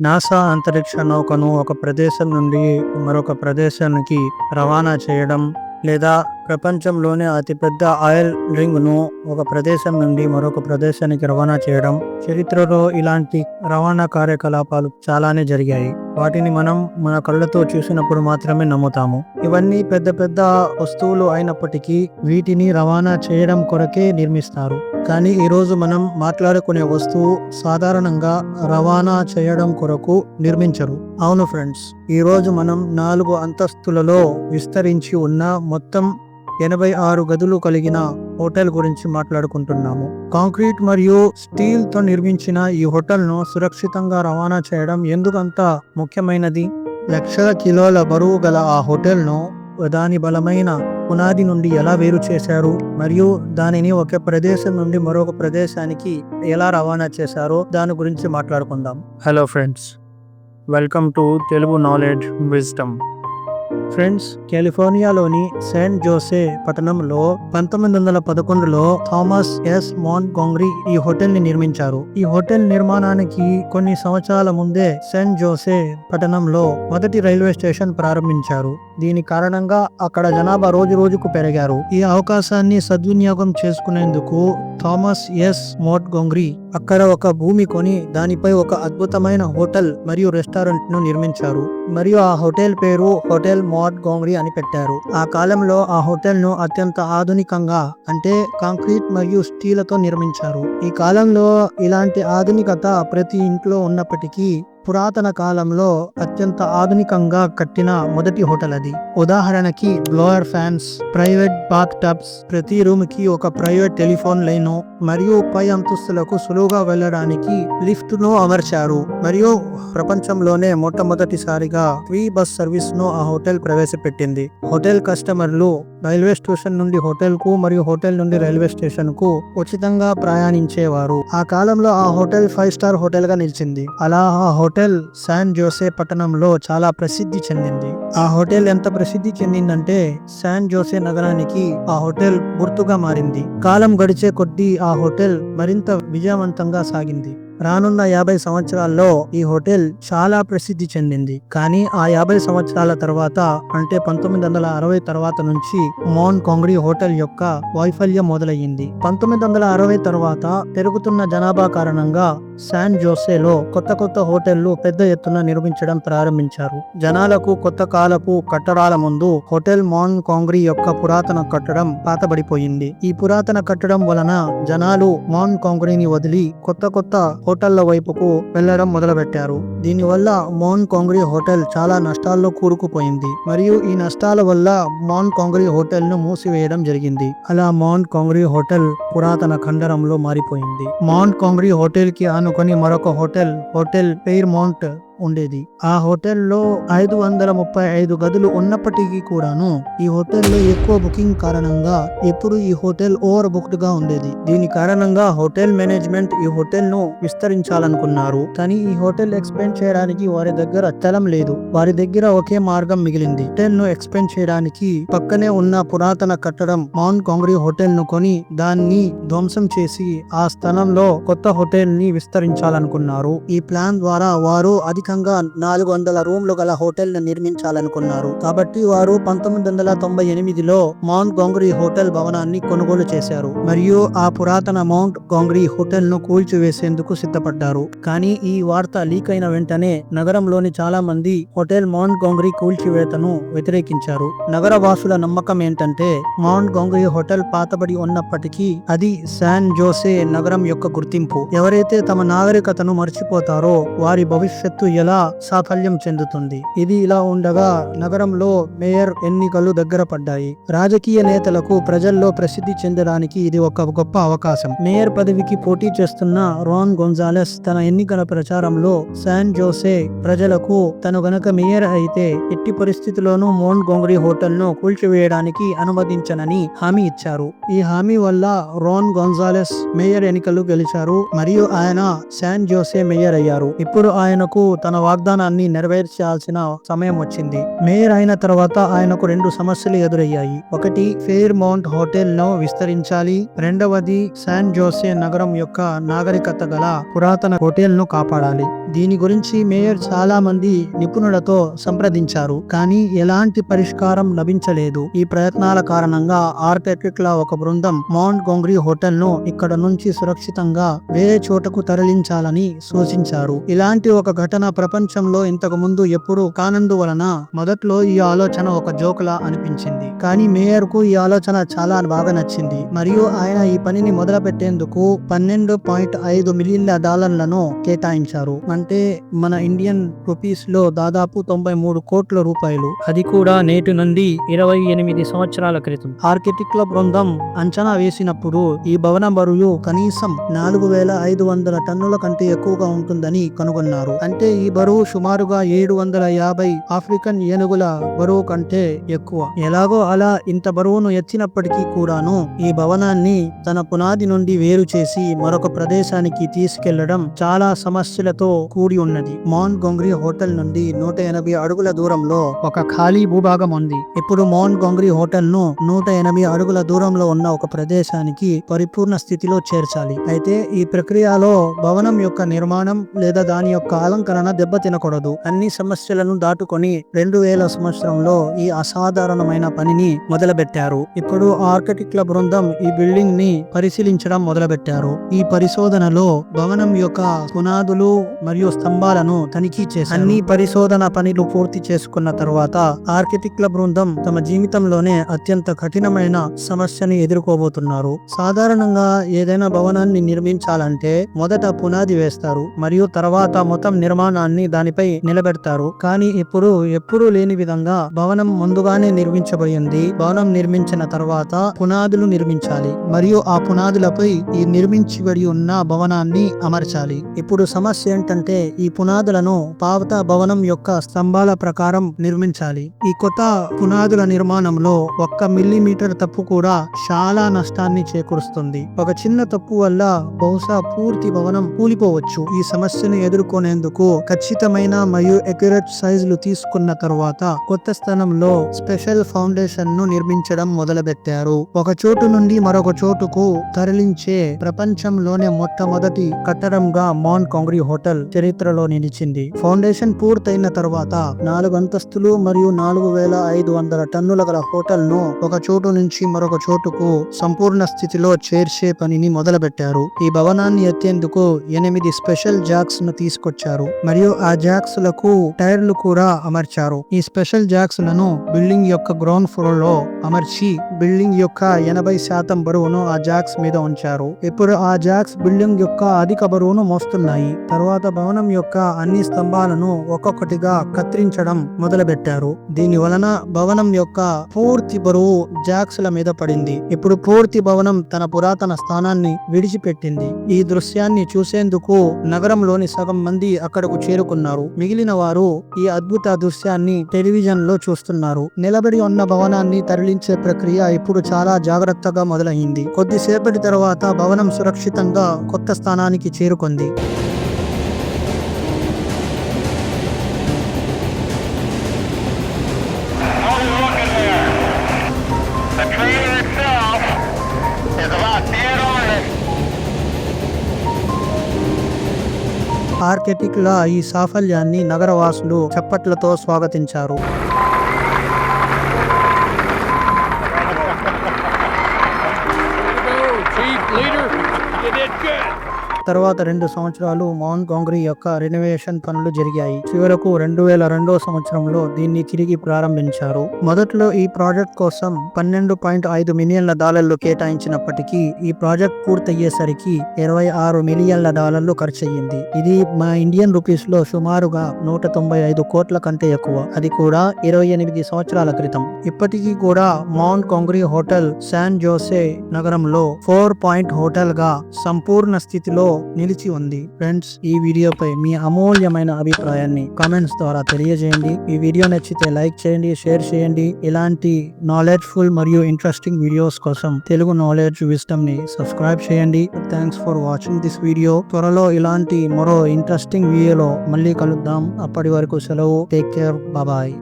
NASA అంతరిక్ష నౌకను ఒక ప్రదేశం నుండి మరొక ప్రదేశానికి రవాణా చేయడం లేదా ప్రపంచంలోనే అతిపెద్ద ఆయిల్ రింగ్ను ఒక ప్రదేశం నుండి మరొక ప్రదేశానికి రవాణా చేయడం చరిత్రలో ఇలాంటి రవాణా కార్యకలాపాలు చాలానే జరిగాయి. వాటిని మనం మన కళ్ళతో చూసినప్పుడు మాత్రమే నమ్ముతాము. ఇవన్నీ పెద్ద పెద్ద వస్తువులు అయినప్పటికీ వీటిని రవాణా చేయడం కొరకే నిర్మిస్తారు. కానీ ఈరోజు మనం మాట్లాడుకునే వస్తువు సాధారణంగా రవాణా చేయడం కొరకు నిర్మించరు. అవును ఫ్రెండ్స్ ఈరోజు మనం నాలుగు అంతస్తులలో విస్తరించి ఉన్న మొత్తం ఎనభై ఆరు గదులు కలిగిన హోటల్ గురించి మాట్లాడుకుంటున్నాము. కాంక్రీట్ మరియు స్టీల్తో నిర్మించిన ఈ హోటల్ను సురక్షితంగా రవాణా చేయడం ఎందుకంత ముఖ్యమైనది? లక్షల కిలోల బరువు గల ఆ హోటల్ను దాని బలమైన పునాది నుండి ఎలా వేరు చేశారు? మరియు దానిని ఒక ప్రదేశం నుండి మరొక ప్రదేశానికి ఎలా రవాణా చేశారో దాని గురించి మాట్లాడుకుందాం. Hello friends welcome to Telugu knowledge wisdom friends కాలిఫోర్నియాలోని Saint Jose పట్టణంలో పంతొమ్మిది వందల పదకొండులో థామస్ ఎస్. మాన్ గోంగ్రీ ఈ హోటల్ని నిర్మించారు. ఈ హోటల్ నిర్మాణానికి కొన్ని సంవత్సరాల ముందే సెయింట్ జోసే పట్టణంలో మొదటి రైల్వే స్టేషన్ ప్రారంభించారు. దీని కారణంగా అక్కడ జనాభా రోజు రోజుకు పెరిగారు. ఈ అవకాశాన్ని సద్వినియోగం చేసుకునేందుకు థామస్ ఎస్. మోట్ గోంగ్రీ అక్కడ ఒక భూమి కొని దానిపై ఒక అద్భుతమైన హోటల్ మరియు రెస్టారెంట్ను నిర్మించారు. మరియు ఆ హోటల్ పేరు హోటల్ మో గోంగ్రీ అని పెట్టారు. ఆ కాలంలో ఆ హోటల్ను అత్యంత ఆధునికంగా అంటే కాంక్రీట్ మరియు స్టీలతో నిర్మించారు. ఈ కాలంలో ఇలాంటి ఆధునికత ప్రతి ఇంట్లో ఉన్నప్పటికీ పురాతన కాలంలో అత్యంత ఆధునికంగా కట్టిన మొదటి హోటల్ అది. ఉదాహరణకి blower fans private bathtubs ప్రతి రూమ్కి ఒక ప్రైవేట్ టెలిఫోన్ లైను మరియు పై అంతస్తులకు సులువుగా వెళ్ళడానికి లిఫ్ట్ను అమర్చారు. మరియు ప్రపంచంలోనే మొట్టమొదటిసారిగా ఫ్రీ బస్ సర్వీస్ను ఆ హోటల్ ప్రవేశపెట్టింది. హోటల్ కస్టమర్లు రైల్వే స్టేషన్ నుండి హోటల్కు మరియు హోటల్ నుండి రైల్వే స్టేషన్కు ఉచితంగా ప్రయాణించేవారు. ఆ కాలంలో ఆ హోటల్ ఫైవ్ స్టార్ హోటల్గా నిలిచింది. అలా ఆ హోటల్ హోటల్ శాన్ జోసే పట్టణంలో చాలా ప్రసిద్ధి చెందింది. ఆ హోటల్ ఎంత ప్రసిద్ధి చెందిందంటే శాన్ జోసే నగరానికి ఆ హోటల్ గుర్తుగా మారింది. కాలం గడిచే కొద్దీ ఆ హోటల్ మరింత విజయవంతంగా సాగింది. రానున్న యాభై సంవత్సరాల్లో ఈ హోటల్ చాలా ప్రసిద్ధి చెందింది. కానీ ఆ యాభై సంవత్సరాల తర్వాత అంటే పంతొమ్మిది వందల అరవై తర్వాత నుంచి మౌన్ కాంగ్రీ హోటల్ యొక్క వైఫల్యం మొదలయ్యింది. పంతొమ్మిది వందల అరవై తర్వాత పెరుగుతున్న జనాభా కారణంగా శాన్ జోసేలో కొత్త కొత్త హోటళ్ళు పెద్ద ఎత్తున నిర్మించడం ప్రారంభించారు. జనాలకు కొత్త కాలపు కట్టడాల ముందు హోటల్ మాన్ కాంగ్రీ యొక్క పురాతన కట్టడం పాతబడిపోయింది. ఈ పురాతన కట్టడం వలన జనాలు మాన్ కాంగ్రీని వదిలి కొత్త కొత్త హోటళ్ళ వైపుకు వెళ్ళడం మొదలుపెట్టారు. దీనివల్ల మౌన్ కాంగ్రీ హోటల్ చాలా నష్టాల్లో కూరుకుపోయింది. మరియు ఈ నష్టాల వల్ల మౌన్ కాంగ్రీ హోటల్ను మూసివేయడం జరిగింది. అలా మౌన్ కాంగ్రీ హోటల్ పురాతన ఖండరంలో మారిపోయింది. మౌంట్ కాంగ్రీ హోటల్కి ఆనుకొని మరొక హోటల్ హోటల్ పెయిర్ మౌంట్ ఉండేది. ఆ హోటల్లో ఐదు వందల ముప్పై ఐదు గదులు ఉన్నప్పటికీ కూడాను ఈ హోటల్లో ఎక్కువ బుకింగ్ కారణంగా ఎప్పుడు ఈ హోటల్ ఓవర్ బుక్డ్గా ఉండేది. దీని కారణంగా హోటల్ మేనేజ్మెంట్ ఈ హోటల్ను విస్తరించాలనుకున్నారు. కానీ ఈ హోటల్ ఎక్స్పెండ్ చేయడానికి వారి దగ్గర స్థలం లేదు. వారి దగ్గర ఒకే మార్గం మిగిలింది. హోటల్ను ఎక్స్పెండ్ చేయడానికి పక్కనే ఉన్న పురాతన కట్టడం మౌంట్ కాంగ్రీ హోటల్ను కొని దాన్ని ధ్వంసం చేసి ఆ స్థలంలో కొత్త హోటల్ని విస్తరించాలనుకున్నారు. ఈ ప్లాన్ ద్వారా వారు అధికంగా నాలుగు వందల రూమ్లు గల హోటల్ను నిర్మించాలనుకున్నారు. కాబట్టి వారు పంతొమ్మిది వందల తొంభై ఎనిమిదిలో మౌంట్ గోంగ్రీ హోటల్ భవనాన్ని కొనుగోలు చేశారు. మరియు ఆ పురాతన మౌంట్ గోంగ్రీ హోటల్ను కూల్చివేసేందుకు సిద్ధపడ్డారు. కానీ ఈ వార్త లీక్ అయిన వెంటనే నగరంలోని చాలా మంది హోటల్ మౌంట్ గోంగ్రీ కూల్చివేతను వ్యతిరేకించారు. నగర వాసుల నమ్మకం ఏంటంటే మౌంట్ గోంగ్రీ హోటల్ పాతబడి ఉన్నప్పటికీ అది శాన్ జోసే నగరం యొక్క గుర్తింపు. ఎవరైతే తమ నాగరికతను మర్చిపోతారో వారి భవిష్యత్తు ఎలా సాఫల్యం చెందుతుంది? ఇది ఇలా ఉండగా నగరంలో మేయర్ ఎన్నికలు దగ్గర పడ్డాయి. రాజకీయ నేతలకు ప్రజల్లో ప్రసిద్ధి చెందడానికి ఇది ఒక గొప్ప అవకాశం. మేయర్ పదవికి పోటీ చేస్తున్న రాన్ గొంజాలెస్ తన ఎన్నికల ప్రచారంలో శాన్ జోసే ప్రజలకు తను గనక మేయర్ అయితే ఎట్టి పరిస్థితుల్లోనూ మోన్ గోంగ్రీ హోటల్ను కూల్చివేయడానికి అనుమతించనని హామీ ఇచ్చారు. ఈ హామీ వల్ల రాన్ గొంజాలెస్ మేయర్ ఎన్నికలు గెలిచారు. మరియు ఆయన శాన్ జోసే మేయర్ అయ్యారు. ఇప్పుడు ఆయనకు తన వాగ్దానాన్ని నెరవేర్చాల్సిన సమయం వచ్చింది. మేయర్ అయిన తర్వాత ఆయనకు రెండు సమస్యలు ఎదురయ్యాయి. ఒకటి ఫేర్ మౌంట్ హోటల్ను విస్తరించాలి. రెండవది శాన్ జోసే నగరం యొక్క నాగరికత గల పురాతన హోటల్ను కాపాడాలి. దీని గురించి మేయర్ చాలా మంది నిపుణులతో సంప్రదించారు కానీ ఎలాంటి పరిష్కారం లభించలేదు. ఈ ప్రయత్నాల కారణంగా ఆర్కిటెక్ట్ ఒక బృందం మౌంట్ గొంగ్రీ హోటల్ను ఇక్కడ నుంచి సురక్షితంగా వేరే చోటకు తరలించాలని సూచించారు. ఇలాంటి ఒక ఘటన ప్రపంచంలో ఇంతకు ముందు ఎప్పుడు కానందువలన మొదట్లో ఈ ఆలోచన ఒక జోకులా అనిపించింది. కానీ మేయర్కు ఈ ఆలోచన చాలా బాగా నచ్చింది. మరియు ఆయన ఈ పనిని మొదలు పెట్టేందుకు పన్నెండు పాయింట్ ఐదు మిలియన్ల డాలర్లను కేటాయించారు. అంటే మన ఇండియన్ రూపీస్లో దాదాపు తొంభై మూడు కోట్ల రూపాయలు. అది కూడా నేటి నుండి ఇరవై ఎనిమిది సంవత్సరాల క్రితం. ఆర్కిటెక్ట్ల బృందం అంచనా వేసినప్పుడు ఈ భవన బరువు కనీసం నాలుగు వేల ఐదు వందల టన్నుల కంటే ఎక్కువగా ఉంటుందని కనుగొన్నారు. అంటే ఈ బరువు సుమారుగా ఏడు వందల యాభై ఆఫ్రికన్ ఏనుగుల బరువు కంటే ఎక్కువ. ఎలాగో అలా ఇంత బరువును ఎత్తినప్పటికీ కూడాను ఈ భవనాన్ని తన పునాది నుండి వేరు చేసి మరొక ప్రదేశానికి తీసుకెళ్ళడం చాలా సమస్యలతో కూడి ఉన్నది. మౌంట్ గొంగ్రీ హోటల్ నుండి నూట ఎనభై అడుగుల దూరంలో ఒక ఖాళీ భూభాగం ఉంది. ఇప్పుడు మౌంట్ గొంగ్రీ హోటల్ను నూట ఎనభై అడుగుల దూరంలో ఉన్న ఒక ప్రదేశానికి పరిపూర్ణ స్థితిలో చేర్చాలి. అయితే ఈ ప్రక్రియలో భవనం యొక్క నిర్మాణం లేదా దాని యొక్క అలంకరణ దెబ్బతినకూడదు అన్ని సమస్యలను దాటుకొని రెండు వేల సంవత్సరంలో ఈ అసాధారణమైన పనిని మొదలుపెట్టారు. ఇప్పుడు ఆర్కిటెక్ట్ల బృందం ఈ బిల్డింగ్ని పరిశీలించడం మొదలుపెట్టారు. ఈ పరిశోధనలో భవనం యొక్క పునాదులు మరియు మరియు స్తంభాలను తనిఖీ చేసి అన్ని పరిశోధన పనులు పూర్తి చేసుకున్న తర్వాత ఆర్కిటిక్ల బృందం తమ జీవితంలోనే అత్యంత కఠినమైన సమస్యని ఎదుర్కోబోతున్నారు. సాధారణంగా ఏదైనా భవనాన్ని నిర్మించాలంటే మొదట పునాది వేస్తారు మరియు తర్వాత మొత్తం నిర్మాణాన్ని దానిపై నిలబెడతారు. కానీ ఇప్పుడు ఎప్పుడూ లేని విధంగా భవనం ముందుగానే నిర్మించబడింది. భవనం నిర్మించిన తర్వాత పునాదులు నిర్మించాలి మరియు ఆ పునాదులపై ఈ నిర్మించబడి ఉన్న భవనాన్ని అమర్చాలి. ఇప్పుడు సమస్య ఏంటంటే ఈ పునాదులను పావత భవనం యొక్క స్తంభాల ప్రకారం నిర్మించాలి. ఈ కొత్త పునాదుల నిర్మాణంలో ఒక్క మిల్లీమీటర్ తప్పు కూడా చాలా నష్టాన్ని చేకూరుస్తుంది. ఒక చిన్న తప్పు వల్ల బహుశా పూర్తి భవనం కూలిపోవచ్చు. ఈ సమస్యను ఎదుర్కొనేందుకు ఖచ్చితమైన మరియు ఎక్యురేట్ సైజులు తీసుకున్న తరువాత కొత్త స్థలంలో స్పెషల్ ఫౌండేషన్ను నిర్మించడం మొదలుపెట్టారు. ఒక చోటు నుండి మరొక చోటుకు తరలించే ప్రపంచంలోనే మొట్టమొదటి కట్టడంగా మాన్ కాంగ్రీ హోటల్ చరిత్రలో నిలిచింది. ఫౌండేషన్ పూర్తయిన తర్వాత నాలుగు అంతస్తులు మరియు నాలుగు వేల ఐదు వందల టన్నుల గల హోటల్ను ఒక చోటు నుంచి మరొక చోటుకు సంపూర్ణ స్థితిలో చేర్చే పనిని మొదలుపెట్టారు. ఈ భవనాన్ని ఎత్తేందుకు ఎనిమిది స్పెషల్ జాక్స్ను తీసుకొచ్చారు మరియు ఆ జాక్స్లకు టైర్లు కూడా అమర్చారు. ఈ స్పెషల్ జాక్స్లను బిల్డింగ్ యొక్క గ్రౌండ్ ఫ్లోర్లో అమర్చి బిల్డింగ్ యొక్క ఎనభై శాతం బరువును ఆ జాక్స్ మీద ఉంచారు. ఇప్పుడు ఆ జాక్స్ బిల్డింగ్ యొక్క అధిక బరువును మోస్తున్నాయి. తర్వాత భవనం యొక్క అన్ని స్తంభాలను ఒక్కొక్కటిగా కత్తిరించడం మొదలుపెట్టారు. దీని వలన భవనం యొక్క పూర్తి బరువు జాక్స్ల మీద పడింది. ఇప్పుడు పూర్తి భవనం తన పురాతన స్థానాన్ని విడిచిపెట్టింది. ఈ దృశ్యాన్ని చూసేందుకు నగరంలోని సగం మంది అక్కడకు చేరుకున్నారు. మిగిలిన వారు ఈ అద్భుత దృశ్యాన్ని టెలివిజన్లో చూస్తున్నారు. నిలబడి ఉన్న భవనాన్ని తరలించే ప్రక్రియ ఇప్పుడు చాలా జాగ్రత్తగా మొదలైంది. కొద్దిసేపటి తర్వాత భవనం సురక్షితంగా కొత్త స్థానానికి చేరుకుంది. ఆర్కిటెక్ట్ ఈ సాఫల్యాన్ని నగరవాసులు చప్పట్లతో స్వాగతించారు Leader. You did good. తర్వాత రెండు సంవత్సరాలు మౌంట్ కాంగ్రీ యొక్క రెనోవేషన్ పనులు జరిగాయి. చివరకు రెండు వేల రెండో సంవత్సరంలో దీన్ని తిరిగి ప్రారంభించారు. మొదట్లో ఈ ప్రాజెక్ట్ కోసం పన్నెండు పాయింట్ ఐదు మిలియన్ల డాలర్లు కేటాయించినప్పటికీ ఈ ప్రాజెక్ట్ పూర్తయ్యేసరికి ఇరవై ఆరు మిలియన్ల డాలర్లు ఖర్చయింది ఇది మా ఇండియన్ రూపీస్లో సుమారుగా నూట తొంభై ఐదు కోట్ల కంటే ఎక్కువ. అది కూడా ఇరవై ఎనిమిది సంవత్సరాల క్రితం. ఇప్పటికీ కూడా మౌంట్ కాంగ్రీ హోటల్ శాన్ జోసే నగరంలో ఫోర్ పాయింట్ హోటల్గా సంపూర్ణ స్థితిలో నిలిచి ఉంది. ఫ్రెండ్స్ ఈ వీడియోపై మీ అమూల్యమైన అభిప్రాయాన్ని కామెంట్స్ ద్వారా తెలియజేయండి. ఈ వీడియో నచ్చితే లైక్ చేయండి షేర్ చేయండి. ఇలాంటి నాలెడ్జ్ఫుల్ మరియు ఇంట్రెస్టింగ్ వీడియోస్ కోసం తెలుగు నాలెడ్జ్ విస్టమ్ని సబ్స్క్రైబ్ చేయండి. Thanks for watching this video త్వరలో ఇలాంటి మరో ఇంట్రెస్టింగ్ వీడియోలో మళ్ళీ కలుద్దాం. అప్పటి వరకు సెలవు. టేక్ కేర్ బాబాయ్